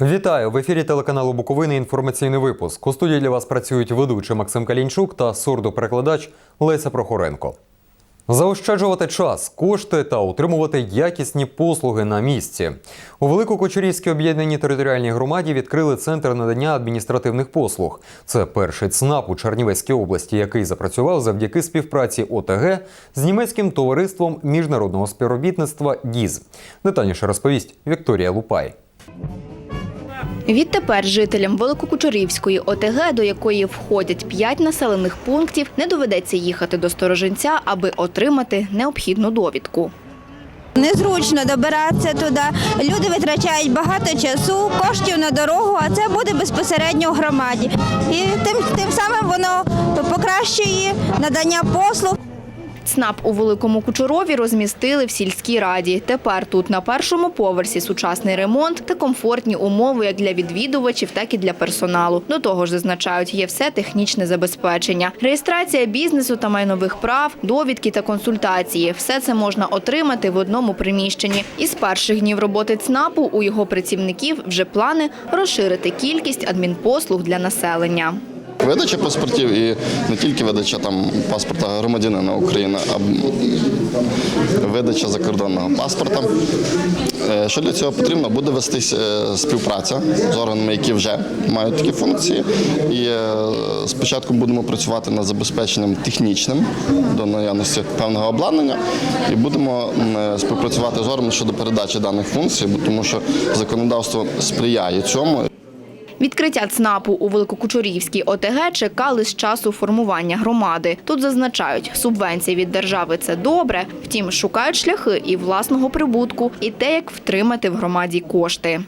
Вітаю в ефірі телеканалу Буковини. Інформаційний випуск. У студії для вас працюють ведучий Максим Калінчук та сурдоперекладач Леся Прохоренко. Заощаджувати час, кошти та утримувати якісні послуги на місці. У Великокочурівській об'єднаній територіальній громаді відкрили центр надання адміністративних послуг. Це перший ЦНАП у Чернівецькій області, який запрацював завдяки співпраці ОТГ з німецьким товариством міжнародного співробітництва ДІЗ. Детальніше розповість Вікторія Лупай. Відтепер жителям Великокучурівської ОТГ, до якої входять п'ять населених пунктів, не доведеться їхати до сторожинця, аби отримати необхідну довідку. Незручно добиратися туди. Люди витрачають багато часу, коштів на дорогу, а це буде безпосередньо в громаді. І тим, тим самим воно покращує надання послуг. ЦНАП у Великому Кучурові розмістили в сільській раді. Тепер тут на першому поверсі сучасний ремонт та комфортні умови як для відвідувачів, так і для персоналу. До того ж, зазначають, є все технічне забезпечення. Реєстрація бізнесу та майнових прав, довідки та консультації. Все це можна отримати в одному приміщенні. Із перших днів роботи ЦНАПу у його працівників вже плани розширити кількість адмінпослуг для населення. Видача паспортів і не тільки видача там паспорта громадянина України, а видача закордонного паспорта. Е, Що для цього потрібно? Буде вестись е, співпраця з органами, які вже мають такі функції. І е, спочатку будемо працювати над забезпеченням технічним до наявності певного обладнання, і будемо співпрацювати з органами щодо передачі даних функцій, тому що законодавство сприяє цьому. Відкриття ЦНАПу у Великокучурівській ОТГ чекали з часу формування громади. Тут зазначають, субвенції від держави це добре, втім шукають шляхи і власного прибутку, і те, як втримати в громаді кошти.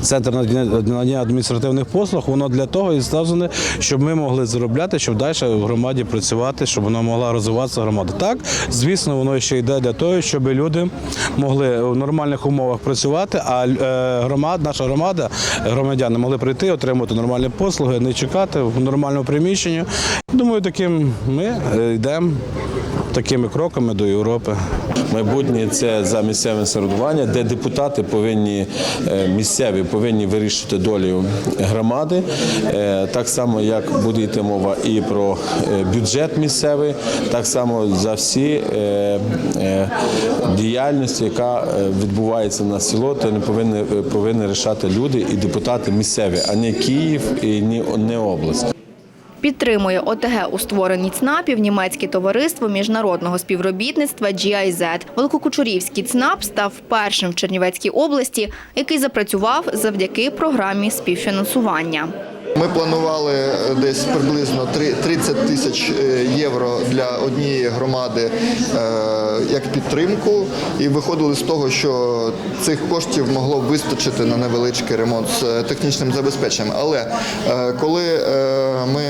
Центр надання адміністративних послуг, воно для того і ставлене, щоб ми могли заробляти, щоб далі в громаді працювати, щоб вона могла розвиватися громада. Так, звісно, воно ще йде для того, щоб люди могли в нормальних умовах працювати, а е, громад, наша громада, громадяни могли прийти, отримати нормальні послуги, не чекати в нормальному приміщенні. Думаю, таким ми е, йдемо такими кроками до Європи. Майбутнє це за місцеве самоврядування, де депутати повинні е, місцеві повинні вирішувати долю громади. Е, Так само, як буде йти мова і про е, бюджет місцевий, так само за всі діяльності, яка відбувається на село, то не повинні, повинні рішати люди і депутати місцеві, а не Київ і не область. Підтримує ОТГ у створенні ЦНАПів німецьке товариство міжнародного співробітництва GIZ. Великокучурівський ЦНАП став першим в Чернівецькій області, який запрацював завдяки програмі співфінансування. Ми планували е, десь приблизно три- 30 тисяч е, євро для однієї громади е, як підтримку, і виходили з того, що цих коштів могло б вистачити на невеличкий ремонт з технічним забезпеченням. Але коли ми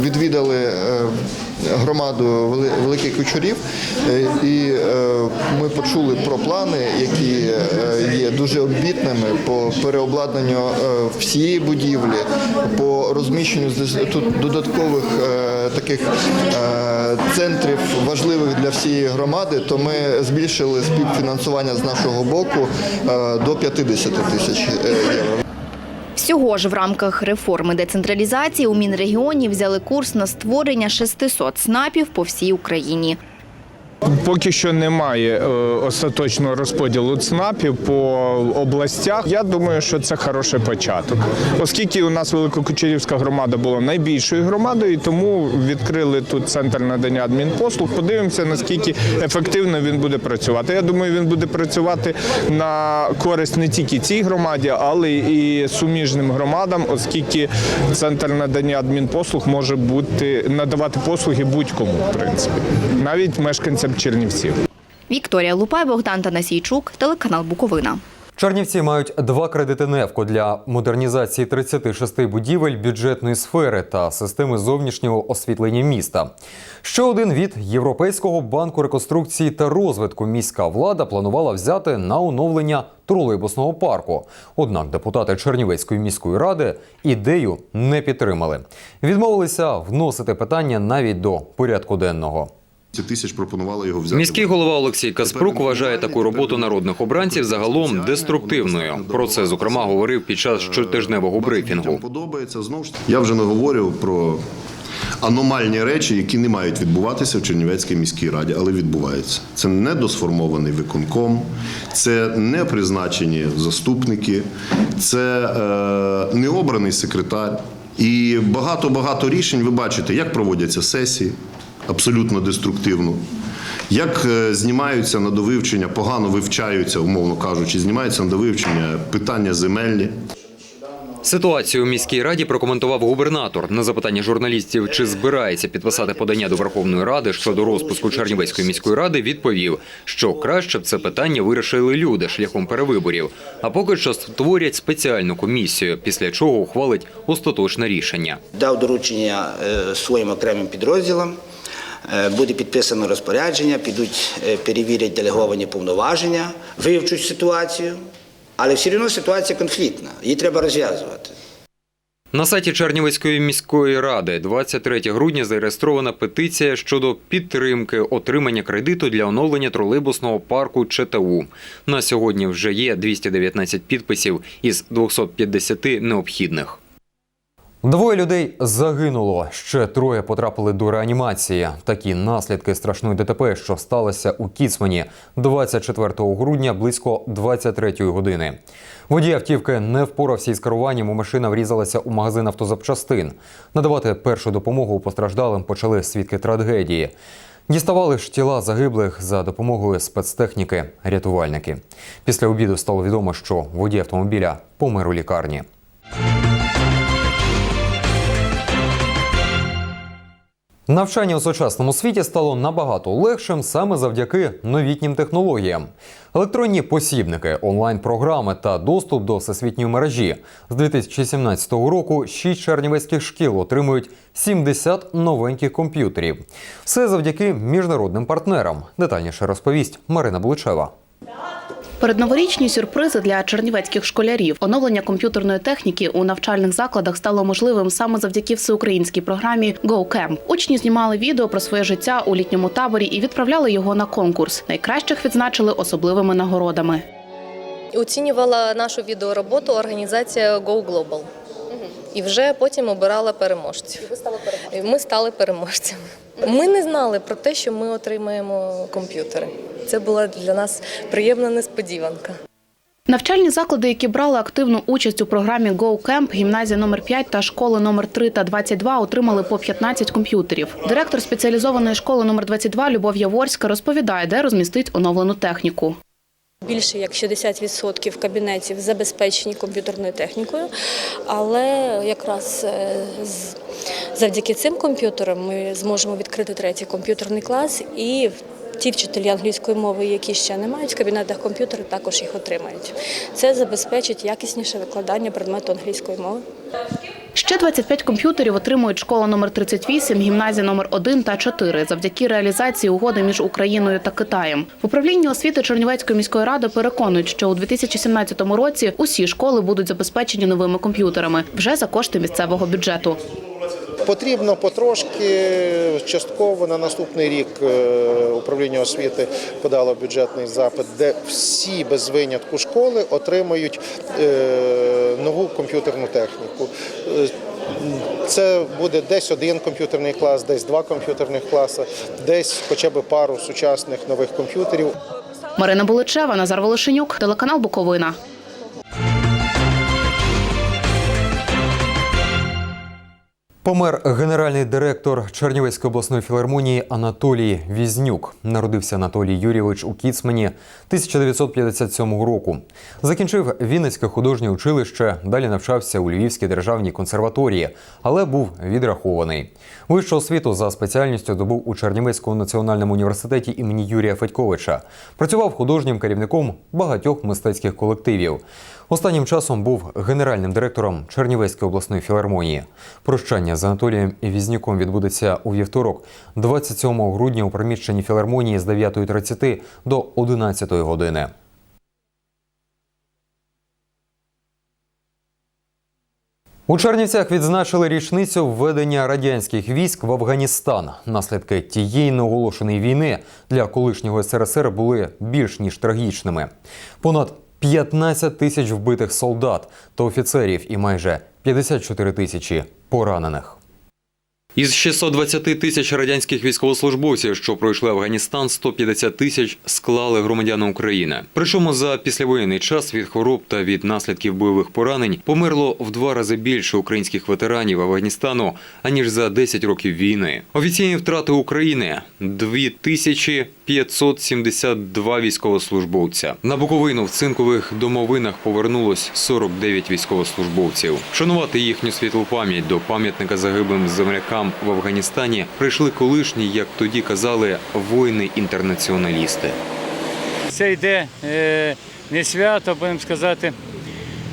відвідали громаду Великих Кучурів, і ми почули про плани, які дуже обітними по переобладнанню е, всієї будівлі, по розміщенню тут додаткових е, таких е, центрів важливих для всієї громади, то ми збільшили співфінансування з нашого боку до 50 тисяч євро. Всього ж в рамках реформи децентралізації у Мінрегіоні взяли курс на створення 600 ЦНАПів по всій Україні. Поки що немає е, остаточного розподілу ЦНАПів по областях. Я думаю, що це хороший початок, оскільки у нас Великокучерівська громада була найбільшою громадою, тому відкрили тут центр надання адмінпослуг. Подивимося, наскільки ефективно він буде працювати. Я думаю, він буде працювати на користь не тільки цій громаді, але і суміжним громадам, оскільки центр надання адмінпослуг може бути надавати послуги будь-кому, в принципі, навіть мешканцям Чернівців. Вікторія Лупай, Богдан Танасійчук, телеканал Буковина. Чернівці мають два кредити НЕФКО для модернізації 36 будівель бюджетної сфери та системи зовнішнього освітлення міста. Ще один від Європейського банку реконструкції та розвитку міська влада планувала взяти на оновлення тролейбусного парку. Однак депутати Чернівецької міської ради ідею не підтримали. Відмовилися вносити питання навіть до порядку денного. Тисяч пропонували його взяти. Міський голова Олексій Каспрук вважає таку роботу народних обранців загалом деструктивною. Про це зокрема говорив під час щотижневого брифінгу. Подобається знову ж. Я вже не говорю про аномальні речі, які не мають відбуватися в Чернівецькій міській раді, але відбуваються. Це недосформований виконком, це не призначені заступники, це е, необраний секретар. І багато багато рішень ви бачите, як проводяться сесії абсолютно деструктивно. Як е, знімаються на довивчення, погано вивчаються, умовно кажучи, знімаються на довивчення питання земельні. Ситуацію у міській раді прокоментував губернатор на запитання журналістів, чи збирається підписати подання до Верховної Ради щодо розпуску Чернівецької міської ради. Відповів, що краще б це питання вирішили люди шляхом перевиборів. А поки що створять спеціальну комісію, після чого ухвалить остаточне рішення. дав доручення е, своїм окремим підрозділам. Е, Буде підписано розпорядження, підуть е, перевірять делеговані повноваження, вивчуть ситуацію, але все одно ситуація конфліктна, її треба розв'язувати. На сайті Чернівецької міської ради 23 грудня зареєстрована петиція щодо підтримки отримання кредиту для оновлення тролейбусного парку ЧТУ. На сьогодні вже є 219 підписів із 250 необхідних. Двоє людей загинуло. Ще троє потрапили до реанімації. Такі наслідки страшної ДТП, що сталося у Кіцмані 24 грудня близько 23 години. Водій автівки не впорався із керуванням. і Машина врізалася у магазин автозапчастин. Надавати першу допомогу постраждалим почали свідки трагедії. Діставали ж тіла загиблих за допомогою спецтехніки рятувальники. Після обіду стало відомо, що водій автомобіля помер у лікарні. Навчання у сучасному світі стало набагато легшим саме завдяки новітнім технологіям. Електронні посібники, онлайн-програми та доступ до всесвітньої мережі. З 2017 року шість чернівецьких шкіл отримують 70 новеньких комп'ютерів. Все завдяки міжнародним партнерам. Детальніше розповість Марина Буличева. Передноворічні сюрпризи для чернівецьких школярів. Оновлення комп'ютерної техніки у навчальних закладах стало можливим саме завдяки всеукраїнській програмі GoCamp. Учні знімали відео про своє життя у літньому таборі і відправляли його на конкурс. Найкращих відзначили особливими нагородами. Оцінювала нашу відеороботу організація Go Global. І вже потім обирала переможців. Ми стали переможцями. Ми не знали про те, що ми отримаємо комп'ютери. Це була для нас приємна несподіванка. Навчальні заклади, які брали активну участь у програмі GoCamp, гімназія номер 5 та школи номер 3 та 22 отримали по 15 комп'ютерів. Директор спеціалізованої школи номер 22 Любов Яворська розповідає, де розмістить оновлену техніку. Більше як 60% кабінетів забезпечені комп'ютерною технікою, але якраз е, завдяки цим комп'ютерам ми зможемо відкрити третій комп'ютерний клас і ті вчителі англійської мови, які ще не мають в кабінетах комп'ютери, також їх отримають. Це забезпечить якісніше викладання предмету англійської мови. Ще 25 комп'ютерів отримують школа номер 38, гімназія номер 1 та 4 завдяки реалізації угоди між Україною та Китаєм. В управлінні освіти Чернівецької міської ради переконують, що у 2017 році усі школи будуть забезпечені новими комп'ютерами вже за кошти місцевого бюджету. Потрібно потрошки, частково на наступний рік е, управління освіти подало бюджетний запит, де всі без винятку школи отримають е, нову комп'ютерну техніку. Е, Це буде десь один комп'ютерний клас, десь два комп'ютерних класи, десь хоча б пару сучасних нових комп'ютерів. Марина Буличева, Назар Волошенюк, телеканал Буковина. Помер генеральний директор Чернівецької обласної філармонії Анатолій Візнюк. Народився Анатолій Юрійович у Кіцмані 1957 року. Закінчив Вінницьке художнє училище, далі навчався у Львівській державній консерваторії, але був відрахований. Вищу освіту за спеціальністю добув у Чернівецькому національному університеті імені Юрія Федьковича. Працював художнім керівником багатьох мистецьких колективів. Останнім часом був генеральним директором Чернівецької обласної філармонії. Прощання з Анатолієм Візнюком відбудеться у вівторок, 27 грудня у приміщенні філармонії з 9.30 до 11 години. У Чернівцях відзначили річницю введення радянських військ в Афганістан. Наслідки тієї неоголошеної війни для колишнього СРСР були більш ніж трагічними. Понад 15 тисяч вбитих солдат та офіцерів і майже 54 тисячі поранених. Із 620 тисяч радянських військовослужбовців, що пройшли Афганістан, 150 тисяч склали громадяни України. Причому за післявоєнний час від хвороб та від наслідків бойових поранень померло в два рази більше українських ветеранів Афганістану аніж за 10 років війни. Офіційні втрати України 2572 військовослужбовця. На Буковину в цинкових домовинах повернулось 49 військовослужбовців. Вшанувати їхню світлу пам'ять до пам'ятника загиблим землякам в Афганістані прийшли колишні, як тоді казали, воїни-інтернаціоналісти. Це йде е, не свято, будемо сказати.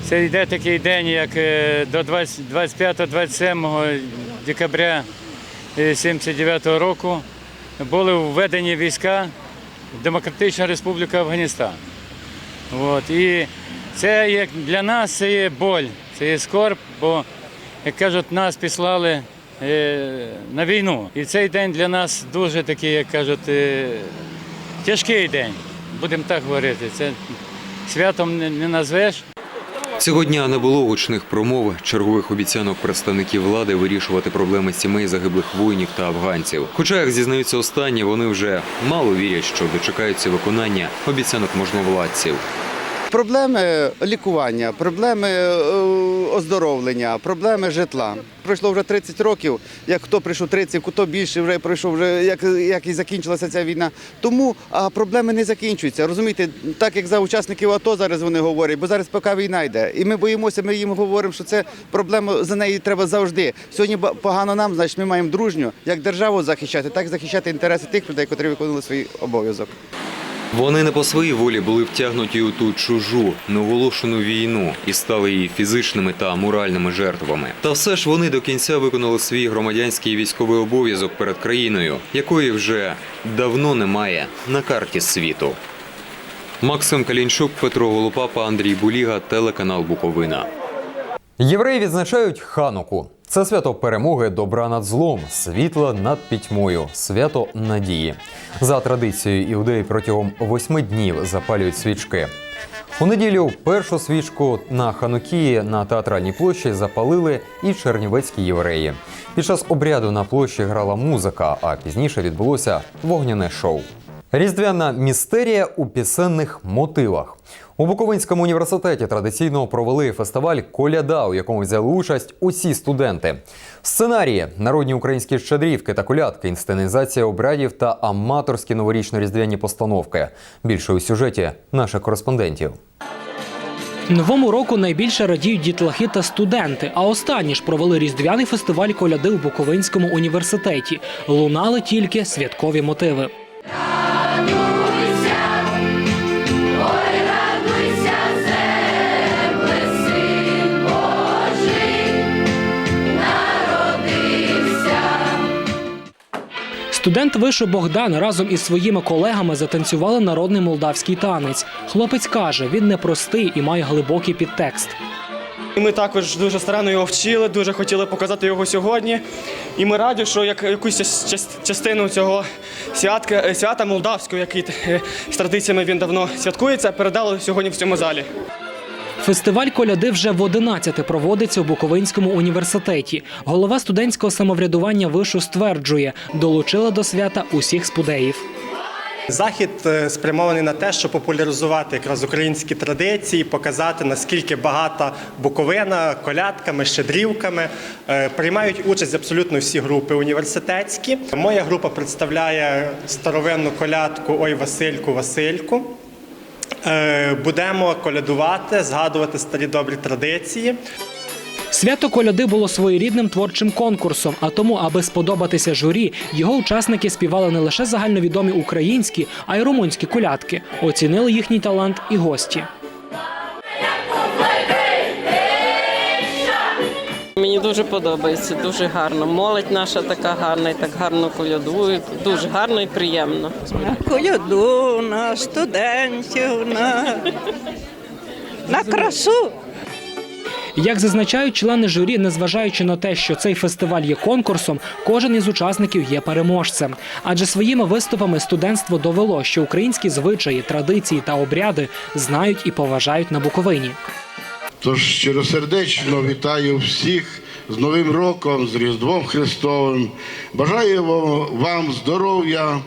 Це йде такий день, як е, до 25-27 декабря 79 року були введені війська в Демократична Республіка Афганістан. От. І це як для нас це є боль, це є скорб, бо, як кажуть, нас післали е, на війну. І цей день для нас дуже такий, як кажуть, е, тяжкий день, будемо так говорити. Це святом не назвеш. Цього дня не було гучних промов, чергових обіцянок представників влади вирішувати проблеми сімей загиблих воїнів та афганців. Хоча, як зізнаються останні, вони вже мало вірять, що дочекаються виконання обіцянок можновладців. Проблеми лікування, проблеми е, оздоровлення, проблеми житла. Пройшло вже 30 років. Як хто прийшов 30, хто більше вже пройшов, вже як, як і закінчилася ця війна. Тому а проблеми не закінчуються. Розумієте, так як за учасників АТО зараз вони говорять, бо зараз поки війна йде. І ми боїмося, ми їм говоримо, що це проблема за неї треба завжди. Сьогодні погано нам, значить ми маємо дружньо як державу захищати, так і захищати інтереси тих людей, які виконали свій обов'язок. Вони не по своїй волі були втягнуті у ту чужу, неоголошену війну і стали її фізичними та моральними жертвами. Та все ж вони до кінця виконали свій громадянський військовий обов'язок перед країною, якої вже давно немає на карті світу. Максим Калінчук, Петро Голопапа, Андрій Буліга, телеканал Буковина. Євреї відзначають хануку. Це свято перемоги добра над злом, світла над пітьмою, свято надії. За традицією іудеї протягом восьми днів запалюють свічки. У неділю першу свічку на Ханукії на театральній площі запалили і чернівецькі євреї. Під час обряду на площі грала музика, а пізніше відбулося вогняне шоу. Різдвяна містерія у пісенних мотивах. У Буковинському університеті традиційно провели фестиваль Коляда, у якому взяли участь усі студенти. Сценарії, народні українські щедрівки та колядки, інсценізація обрядів та аматорські новорічно-різдвяні постановки. Більше у сюжеті наших кореспондентів. Новому року найбільше радіють дітлахи та студенти. А останні ж провели різдвяний фестиваль коляди у Буковинському університеті. Лунали тільки святкові мотиви. Студент вишу Богдан разом із своїми колегами затанцювали народний молдавський танець. Хлопець каже, він непростий і має глибокий підтекст. Ми також дуже старанно його вчили, дуже хотіли показати його сьогодні. І ми раді, що як якусь час- час- частину цього святка, свята молдавського, який е, з традиціями він давно святкується, передали сьогодні в цьому залі. Фестиваль коляди вже в 11 проводиться у Буковинському університеті. Голова студентського самоврядування вишу стверджує, долучила до свята усіх спудеїв. Захід е, спрямований на те, щоб популяризувати якраз українські традиції, показати наскільки багата Буковина колядками, щедрівками. Е, Приймають участь абсолютно всі групи університетські. Моя група представляє старовинну колядку Ой Васильку, Васильку. Е, Будемо колядувати, згадувати старі добрі традиції. Свято коляди було своєрідним творчим конкурсом, а тому, аби сподобатися журі, його учасники співали не лише загальновідомі українські, а й румунські колядки. Оцінили їхній талант і гості. Мені дуже подобається, дуже гарно. Молодь наша така гарна і так гарно колядують. Дуже гарно і приємно. На коляду, на студентів, на, на красу. Як зазначають члени журі, незважаючи на те, що цей фестиваль є конкурсом, кожен із учасників є переможцем. Адже своїми виступами студентство довело, що українські звичаї, традиції та обряди знають і поважають на Буковині. Тож щиросердечно вітаю всіх з Новим роком, з Різдвом Христовим. Бажаю вам- здоров'я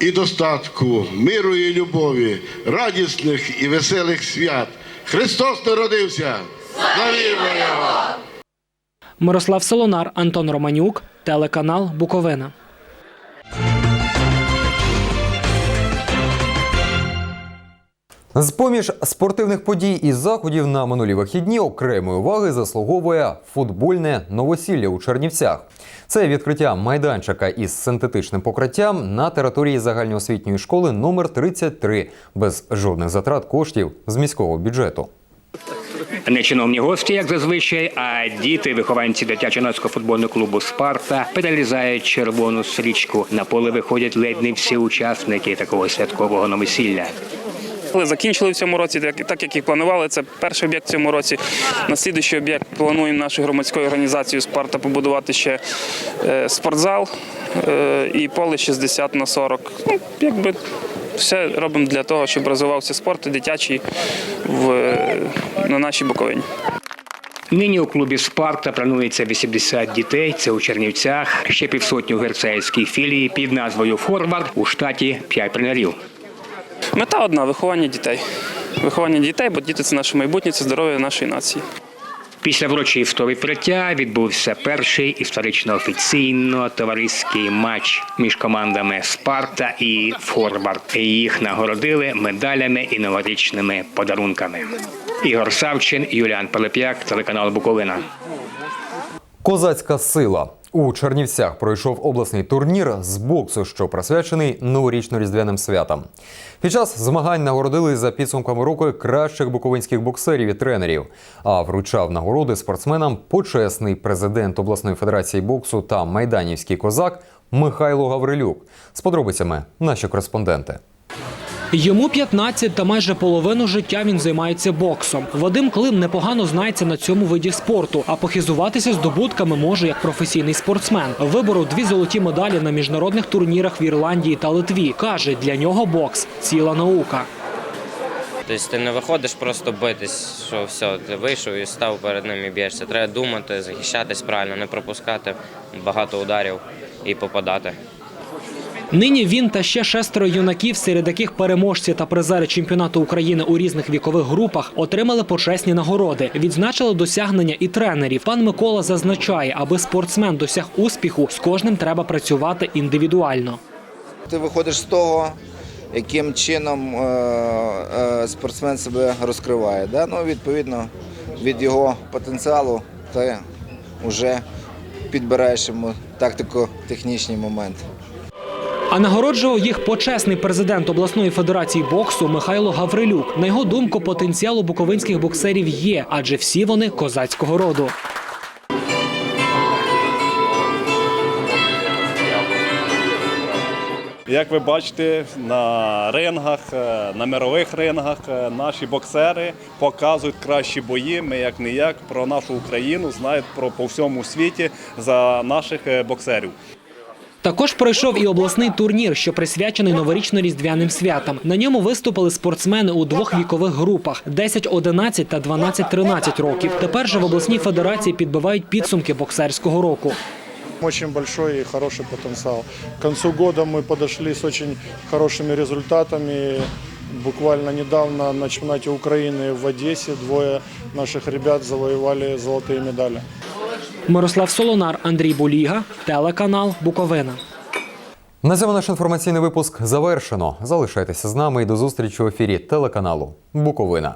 і достатку, миру і любові, радісних і веселих свят. Христос народився! Славімо Його! Мирослав Солонар, Антон Романюк, телеканал Буковина. З-поміж спортивних подій і заходів на минулі вихідні окремої уваги заслуговує футбольне новосілля у Чернівцях. Це відкриття майданчика із синтетичним покриттям на території загальноосвітньої школи номер 33 без жодних затрат коштів з міського бюджету. Не чиновні гості, як зазвичай, а діти, вихованці дитячо-юнацького футбольного клубу Спарта, перелізають червону стрічку. На поле виходять ледь не всі учасники такого святкового новосілля. Але закінчили в цьому році, так, як і планували. Це перший об'єкт в цьому році. На слідуючий об'єкт плануємо нашою громадською організацією Спарта побудувати ще е, спортзал е, і поле 60 на 40. Ну, якби все робимо для того, щоб розвивався спорт дитячий в, на нашій Буковині. Нині у клубі Спарта планується 80 дітей. Це у Чернівцях, ще півсотні у герцейській філії під назвою Форвард у штаті 5 тренерів. Мета одна виховання дітей. Виховання дітей, бо діти це наше майбутнє, це здоров'я нашої нації. Після врочистого відкриття відбувся перший історично офіційно товариський матч між командами Спарта і Форвард. Їх нагородили медалями і новорічними подарунками. Ігор Савчин, Юліан Пилип'як, телеканал Буковина. Козацька сила у Чернівцях пройшов обласний турнір з боксу, що присвячений новорічно-різдвяним святам. Під час змагань нагородили за підсумками року кращих буковинських боксерів і тренерів. А вручав нагороди спортсменам почесний президент обласної федерації боксу та майданівський козак Михайло Гаврилюк. З подробицями наші кореспонденти. Йому 15 та майже половину життя він займається боксом. Вадим Клим непогано знається на цьому виді спорту, а похизуватися здобутками може як професійний спортсмен. Виборов дві золоті медалі на міжнародних турнірах в Ірландії та Литві. Каже, для нього бокс ціла наука. Тобто ти не виходиш просто битись, що все, ти вийшов і став перед ним і б'єшся. Треба думати, захищатись правильно, не пропускати багато ударів і попадати. Нині він та ще шестеро юнаків, серед яких переможці та призери чемпіонату України у різних вікових групах, отримали почесні нагороди. Відзначили досягнення і тренерів. Пан Микола зазначає, аби спортсмен досяг успіху, з кожним треба працювати індивідуально. Ти виходиш з того, яким чином е, е, спортсмен себе розкриває. Да? Ну, відповідно, від його потенціалу ти вже підбираєш йому тактико-технічні моменти. А нагороджував їх почесний президент обласної федерації боксу Михайло Гаврилюк. На його думку, потенціал у буковинських боксерів є, адже всі вони козацького роду. Як ви бачите, на рингах, е, на мирових рингах е, наші боксери показують кращі бої. Ми як не як про нашу Україну знають про по всьому світі за наших е, боксерів. Також пройшов і обласний турнір, що присвячений новорічно-різдвяним святам. На ньому виступили спортсмени у двох вікових групах: 10-11 та 12-13 років. Тепер же в обласній федерації підбивають підсумки боксерського року. Очень большой и хороший потенциал. К концу года мы подошли с очень хорошими результатами. Буквально недавно на чемпионате Украины в Одессе двое наших ребят завоевали золотые медали. Мирослав Солонар, Андрій Буліга, телеканал Буковина. На цьому наш інформаційний випуск завершено. Залишайтеся з нами і до зустрічі в ефірі телеканалу Буковина.